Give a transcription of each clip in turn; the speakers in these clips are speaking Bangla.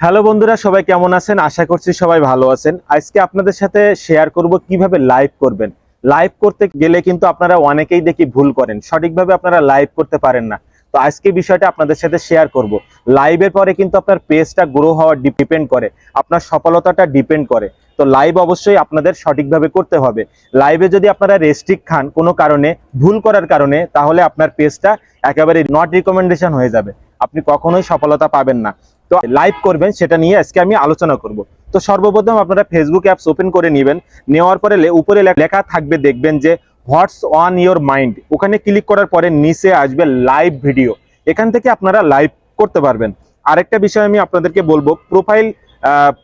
হ্যালো বন্ধুরা, সবাই কেমন আছেন? আশা করছি সবাই ভালো আছেন। আজকে আপনাদের সাথে শেয়ার করব কীভাবে লাইভ করবেন। লাইভ করতে গেলে কিন্তু আপনারা অনেকেই দেখি ভুল করেন। সঠিকভাবে আপনারা লাইভ করতে পারেন না। তো আজকে বিষয়টা আপনাদের সাথে শেয়ার করব। লাইভের পরে কিন্তু আপনার পেজটা গ্রো হওয়ার ডিপেন্ড করে। আপনার সফলতাটা ডিপেন্ড করে। তো লাইভ অবশ্যই আপনাদের সঠিকভাবে করতে হবে। লাইভে যদি আপনারা রেস্ট্রিক্ট খান কোনো কারণে, ভুল করার কারণে, তাহলে আপনার পেজটা একেবারে নট রিকমেন্ডেশন হয়ে যাবে। আপনি কখনোই সফলতা পাবেন না। তো লাইভ করবেন, সেটা নিয়ে আজকে আমি আলোচনা করব। তো সর্বপ্রথম আপনারা ফেসবুক অ্যাপস ওপেন করে নেবেন। নেওয়ার পরে উপরে লেখা থাকবে, দেখবেন যে হোয়াটস অন ইয়োর মাইন্ড ওখানে ক্লিক করার পরে নিচে আসবে লাইভ ভিডিও এখান থেকে আপনারা লাইভ করতে পারবেন। আরেকটা বিষয় আমি আপনাদেরকে বলব প্রোফাইল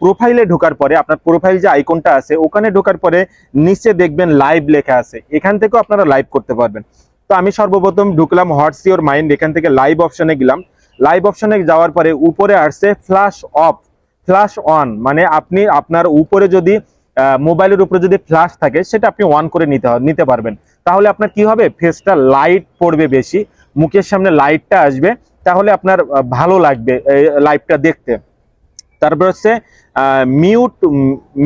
প্রোফাইলে ঢোকার পরে, আপনার প্রোফাইল যে আইকনটা আছে, ওখানে ঢোকার পরে নিচে দেখবেন লাইভ লেখা আছে। এখান থেকেও আপনারা লাইভ করতে পারবেন। তো আমি সর্বপ্রথম ঢুকলাম হোয়াটস ইয়োর মাইন্ড এখান থেকে লাইভ অপশনে গেলাম। লাইভ অপশনে যাওয়ার পরে উপরে আসছে ফ্ল্যাশ অফ ফ্ল্যাশ অন মানে আপনি আপনার উপরে যদি মোবাইলের উপরে যদি ফ্ল্যাশ থাকে, সেটা আপনি অন করে নিতে নিতে পারবেন। তাহলে আপনার কি হবে? ফেসটা লাইট পড়বে বেশি, মুখের সামনে লাইটটা আসবে, তাহলে আপনার ভালো লাগবে লাইভটা দেখতে। তারপর হচ্ছে মিউট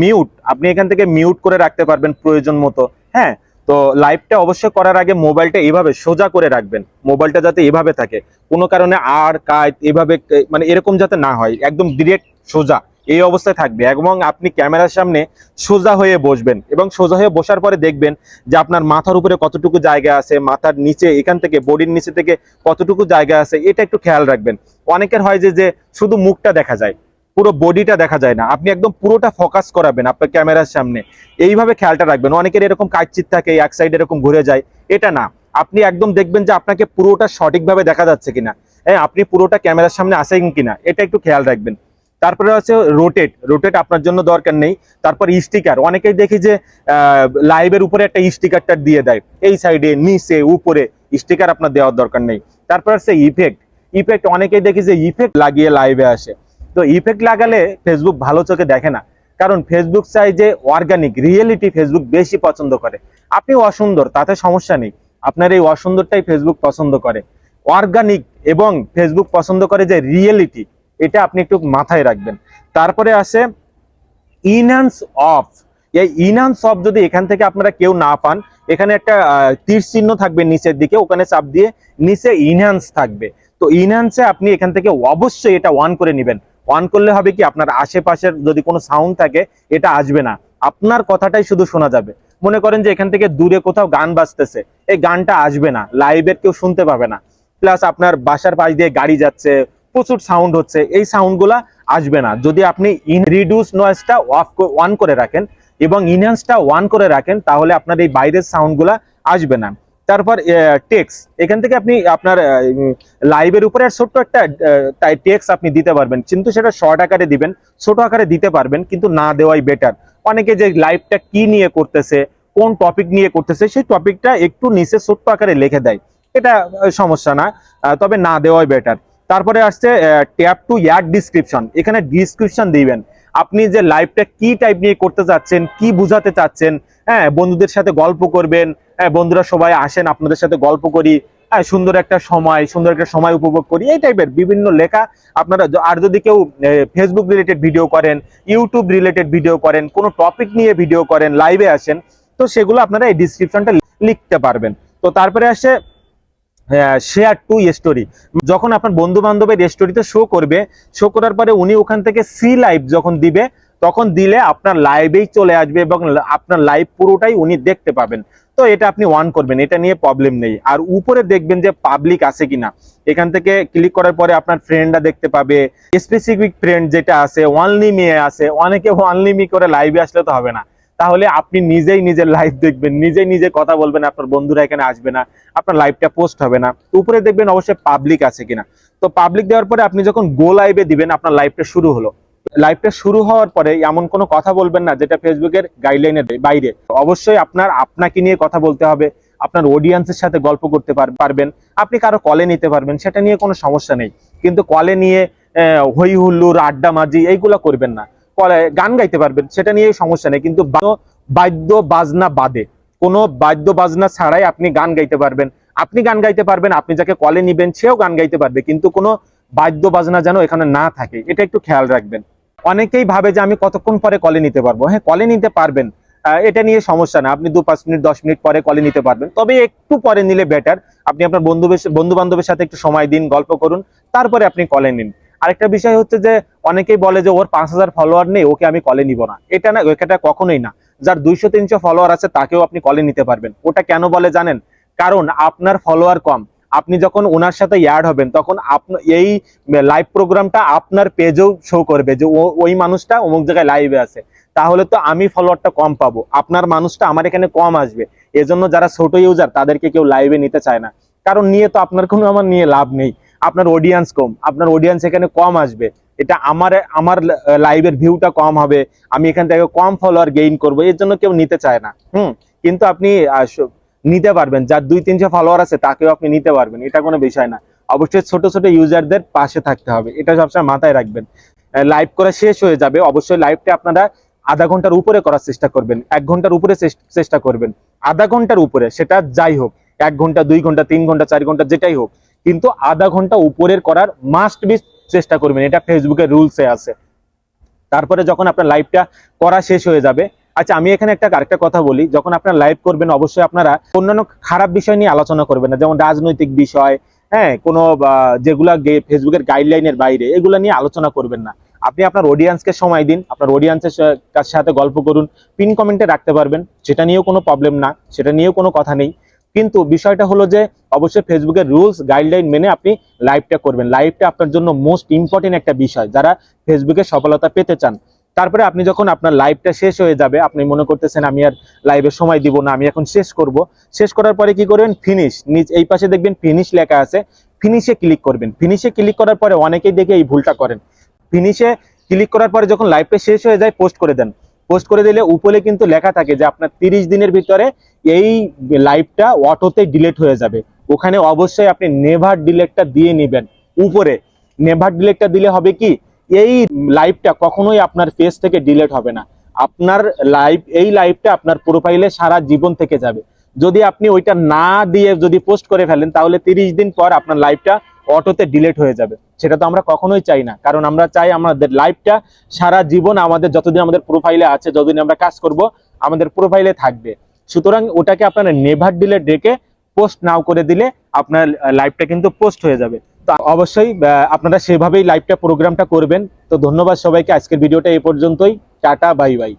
মিউট আপনি এখান থেকে মিউট করে রাখতে পারবেন প্রয়োজন মতো হ্যাঁ? তো লাইভটা অবশ্যই করার আগে মোবাইলটা এভাবে সোজা করে রাখবেন। মোবাইলটা যাতে এভাবে থাকে। কোনো কারণে আর, কাজ এভাবে মানে এরকম যাতে না হয়। একদম ডিরেক্ট সোজা। এই অবস্থায় থাকবে। এবং আপনি ক্যামেরার সামনে সোজা হয়ে বসবেন। এবং সোজা হয়ে বসার পরে দেখবেন যে আপনার মাথার উপরে কতটুকু জায়গা আছে, মাথার নিচে, এখান থেকে, বডির নিচে থেকে কতটুকু জায়গা আছে, এটা একটু খেয়াল রাখবেন। অনেকের হয় যে যে শুধু মুখটা দেখা যায়। পুরো বডিটা দেখা যায় না। আপনি একদম পুরোটা ফোকাস করাবেন আপনার ক্যামেরার সামনে। এইভাবে খেয়ালটা রাখবেন। অনেকের এরকম কাজচিত থাকে, এক সাইড এরকম ঘুরে যায়। এটা না। আপনি একদম দেখবেন যে আপনাকে পুরোটা সঠিকভাবে দেখা যাচ্ছে কিনা। হ্যাঁ আপনি পুরোটা ক্যামেরার সামনে আসেন কিনা, এটা একটু খেয়াল রাখবেন। তারপরে হচ্ছে রোটেট রোটেট আপনার জন্য দরকার নেই। তারপর স্টিকার অনেকেই দেখি যে লাইভের উপরে একটা স্টিকারটা দিয়ে দেয়। এই সাইডে নিচে, উপরে স্টিকার আপনার দেওয়ার দরকার নেই। তারপর হচ্ছে ইফেক্ট ইফেক্ট অনেকেই দেখি যে ইফেক্ট লাগিয়ে লাইভে আসে। তো ইফেক্ট লাগালে ফেসবুক ভালো চোখে দেখে না। কারণ ফেসবুক চাই যে অর্গানিক রিয়েলিটি ফেসবুক বেশি পছন্দ করে। আপনি অসুন্দর, তাতে সমস্যা নেই। আপনার এই অসুন্দরটাই ফেসবুক পছন্দ করে। অর্গানিক এবং ফেসবুক পছন্দ করে যে রিয়েলিটি এটা আপনি একটু মাথায় রাখবেন। তারপরে আসে ইনহান্স অফ এই ইনহান্স অফ যদি এখান থেকে আপনারা কেউ না পান, এখানে একটা তীর চিহ্ন থাকবে নিচের দিকে, ওখানে চাপ দিয়ে নিচে ইনহান্স থাকবে। তো ইনহান্সে আপনি এখান থেকে অবশ্যই এটা অন করে নেবেন। অন করলে হবে কি, আপনার আশেপাশের যদি কোনো সাউন্ড থাকে, এটা আসবে না। আপনার কথাটাই শুধু শোনা যাবে। মনে করেন যে এখান থেকে দূরে কোথাও গান বাজতেছে, এই গানটা আসবে না লাইভের কেউ শুনতে পাবে না। প্লাস আপনার বাসার পাশ দিয়ে গাড়ি যাচ্ছে, প্রচুর সাউন্ড হচ্ছে, এই সাউন্ডগুলা আসবে না। যদি আপনি ইন রিডিউস নয়েজটা অফ অন করে রাখেন এবং ইনহ্যান্সটা ওয়ান করে রাখেন, তাহলে আপনার এই বাইরের সাউন্ডগুলা আসবে না। তারপর টেক্স এখান থেকে আপনি আপনার লাইভের উপরে ছোট্ট একটা টেক্স আপনি দিতে পারবেন। কিন্তু সেটা শর্ট আকারে দিবেন, ছোট আকারে দিতে পারবেন, কিন্তু না দেওয়াই বেটার অনেকে যে লাইভটা কি নিয়ে করতেছে, কোন টপিক নিয়ে করতেছে, সেই টপিকটা একটু নিচে ছোট্ট আকারে লিখে দেয়। এটা সমস্যা না তবে না দেওয়াই বেটার তারপরে আসছে ট্যাপ টু ইয়ার ডিসক্রিপশন এখানে ডিসক্রিপশন দিবেন। আপনি যে লাইভটা কি টাইপ নিয়ে করতে চাচ্ছেন, কি বুঝাতে চাচ্ছেন হ্যাঁ বন্ধুদের সাথে গল্প করবেন হ্যাঁ বন্ধুরা সবাই আসেন, আপনাদের সাথে গল্প করি হ্যাঁ সুন্দর একটা সময়, সুন্দর একটা সময় উপভোগ করি, এই টাইপের বিভিন্ন লেখা আপনারা আর যদি কেউ ফেসবুক রিলেটেড ভিডিও করেন ইউটিউব রিলেটেড ভিডিও করেন, কোনো টপিক নিয়ে ভিডিও করেন লাইভে আসেন, তো সেগুলো আপনারা এই ডিসক্রিপশনটা লিখতে পারবেন। তো তারপরে আসে শেয়ার টু স্টোরি যখন আপনার বন্ধু বান্ধবের স্টোরিতে শো করবে শো করার পরে উনি ওখান থেকে সি লাইভ যখন দিবে, তখন দিলে আপনার লাইভেই চলে আসবে এবং আপনার লাইভ পুরোটাই উনি দেখতে পাবেন। তো এটা আপনি ওয়ান করবেন, এটা নিয়ে প্রবলেম নেই। আর উপরে দেখবেন যে পাবলিক আছে কিনা। এখান থেকে ক্লিক করার পরে আপনার ফ্রেন্ডরা দেখতে পাবে। স্পেসিফিক ফ্রেন্ড যেটা আছে ওয়ানলি মেয়ে আছে। অনেকে ওয়ানলি মি করে লাইভে আসলে তো হবে না। তাহলে আপনি নিজেই নিজের লাইভ দেখবেন, নিজেই নিজে কথা বলবেন, আপনার বন্ধুরা এখানে আসবে না, আপনার লাইভটা পোস্ট হবে না। উপরে দেখবেন অবশ্যই পাবলিক আছে কিনা। তো পাবলিক দেওয়ার পরে আপনি যখন গো লাইভে দিবেন, আপনার লাইভটা শুরু হলো। লাইভটা শুরু হওয়ার পরে এমন কোনো কথা বলবেন না, যেটা ফেসবুকের গাইডলাইনের বাইরে। অবশ্যই আপনার আপনাকে নিয়ে কথা বলতে হবে, আপনার অডিয়েন্সের সাথে গল্প করতে পার- পারবেন, আপনি কারও কলে নিতে পারবেন, সেটা নিয়ে কোনো সমস্যা নেই। কিন্তু কলে নিয়ে হই হুল্লোড় আড্ডা মাজি এইগুলা করবেন না। গান গাইতে পারবেন, সেটা নিয়ে সমস্যা নেই। কিন্তু বাদ্য বাজনা বাদে, কোনো বাদ্য বাজনা ছাড়াই আপনি গান গাইতে পারবেন। আপনি গান গাইতে পারবেন, আপনি যাকে কলে নিবেন, সেও গান গাইতে পারবে, কিন্তু কোনো বাদ্য বাজনা যেন এখানে না থাকে, এটা একটু খেয়াল রাখবেন। অনেকেই ভাবে যে আমি কতক্ষণ পরে কলে নিতে পারব। হ্যাঁ কলে নিতে পারবেন এটা নিয়ে সমস্যা না। আপনি দু পাঁচ মিনিট, দশ মিনিট পরে কলে নিতে পারবেন। তবে একটু পরে নিলে বেটার আপনি আপনার বন্ধু বন্ধু বান্ধবের সাথে একটু সময় দিন, গল্প করুন, তারপরে আপনি কলে নিন। আরেকটা বিষয় হচ্ছে যে অনেকেই বলে যে ওর পাঁচ হাজার ফলোয়ার নেই, ওকে আমি কলে নিব না। এটা না এটা কখনোই না। যার দুইশো, তিনশো ফলোয়ার আছে, তাকেও আপনি কলে নিতে পারবেন। ওটা কেন বলে জানেন? কারণ আপনার ফলোয়ার কম। আপনি যখন ওনার সাথে ইয়ার্ড হবেন, তখন এই লাইভ প্রোগ্রামটা আপনার পেজেও শো করবে যে ওই মানুষটা অমুক জায়গায় লাইভে আছে। তাহলে তো আমি ফলোয়ারটা কম পাবো। আপনার মানুষটা আমার এখানে কম আসবে। এজন্য যারা ছোট ইউজার তাদেরকে কেউ লাইভে নিতে চায় না। কারণ নিয়ে তো আপনার কোনো আমার নিয়ে লাভ নেই। আপনার অডিয়েন্স কম, আপনার অডিয়েন্স এখানে কম আসবে। এটা আমার আমার লাইভের ভিউটা কম হবে, আমি এখান থেকে কম ফলোয়ার গেইন করব, এর জন্য কেউ নিতে চায় না। হুম, কিন্তু আপনি নিতে পারবেন। যার দুই তিনশো ফলোয়ার আছে, তাকেও আপনি নিতে পারবেন, এটা কোনো বিষয় না। অবশ্যই ছোট ছোট ইউজারদের পাশে থাকতে হবে, এটা সবসময় মাথায় রাখবেন। লাইভ করা শেষ হয়ে যাবে, অবশ্যই লাইভটা আপনারা আধা ঘণ্টার উপরে করার চেষ্টা করবেন, এক ঘণ্টার উপরে চেষ্টা করবেন। আধা ঘণ্টার উপরে, সেটা যাই হোক, এক ঘণ্টা, দুই ঘণ্টা, তিন ঘণ্টা, চার ঘণ্টা, যেটাই হোক কিন্তু আধা ঘণ্টা উপরের করার মাস্ট বি চেষ্টা করবেন। এটা ফেসবুকের রুলসে আছে। তারপরে যখন আপনার লাইভটা করা শেষ হয়ে যাবে আচ্ছা আমি এখানে একটা আরেকটা কথা বলি। যখন আপনারা লাইভ করবেন, অবশ্যই আপনারা অন্যান্য খারাপ বিষয় নিয়ে আলোচনা করবেন না। যেমন রাজনৈতিক বিষয় হ্যাঁ কোনো যেগুলা ফেসবুকের গাইডলাইনের বাইরে, এগুলা নিয়ে আলোচনা করবেন না। আপনি আপনার অডিয়েন্সকে সময় দিন, আপনার অডিয়েন্সের সাথে গল্প করুন পিন কমেন্টে রাখতে পারবেন। সেটা নিয়েও কোনো প্রবলেম না, সেটা নিয়েও কোনো কথা নেই। কিন্তু বিষয়টা হলো যে, অবশ্যই ফেসবুকের রুলস গাইডলাইন মেনে আপনি লাইভটা করবেন। লাইভটা আপনার জন্য মোস্ট ইম্পর্টেন্ট একটা বিষয়, যারা ফেসবুকে সফলতা পেতে চান। তারপরে আপনি যখন আপনার লাইভটা শেষ হয়ে যাবে, আপনি মনে করতেছেন, আমি আর লাইভে সময় দিব না, আমি এখন শেষ করব। শেষ করার পরে কি করবেন? ফিনিশ নিজ, এই পাশে দেখবেন ফিনিশ লেখা আছে। ফিনিশে ক্লিক করবেন। ফিনিশে ক্লিক করার পরে অনেকেই দেখে এই ভুলটা করেন। ফিনিশে ক্লিক করার পরে যখন লাইভটা শেষ হয়ে যায় পোস্ট করে দেন। পোস্ট করে দিলে উপরে কিন্তু লেখা থাকে যে আপনার তিরিশ দিনের ভিতরে এই লাইভটা অটোতে ডিলেট হয়ে যাবে। ওখানে অবশ্যই আপনি নেভার ডিলেটটা দিয়ে নেবেন উপরে। নেভার ডিলেটটা দিলে হবে কি? এই লাইভটা কখনোই আপনার পেজ থেকে ডিলেট হবে না। আপনার লাইভ এই লাইভটা আপনার প্রোফাইলে সারা জীবন থেকে যাবে। যদি আপনি ওইটা না দিয়ে যদি পোস্ট করে ফেলেন, তাহলে তিরিশ দিন পর আপনার লাইভটা অটোতে ডিলেট হয়ে যাবে। সেটা তো আমরা কখনোই চাই না। কারণ আমরা চাই আমাদের লাইফটা সারা জীবন আমাদের যতদিন আমাদের প্রোফাইলে আছে, যতদিন আমরা কাজ করব, আমাদের প্রোফাইলে থাকবে। সুতরাং ওটাকে আপনারা নেভার ডিলেট রেখে পোস্ট নাও করে দিলে আপনার লাইভটা কিন্তু পোস্ট হয়ে যাবে। তো অবশ্যই আপনারা সেভাবেই লাইভটা প্রোগ্রামটা করবেন। তো ধন্যবাদ সবাইকে। আজকের ভিডিওটা এই পর্যন্তই। Tata bye bye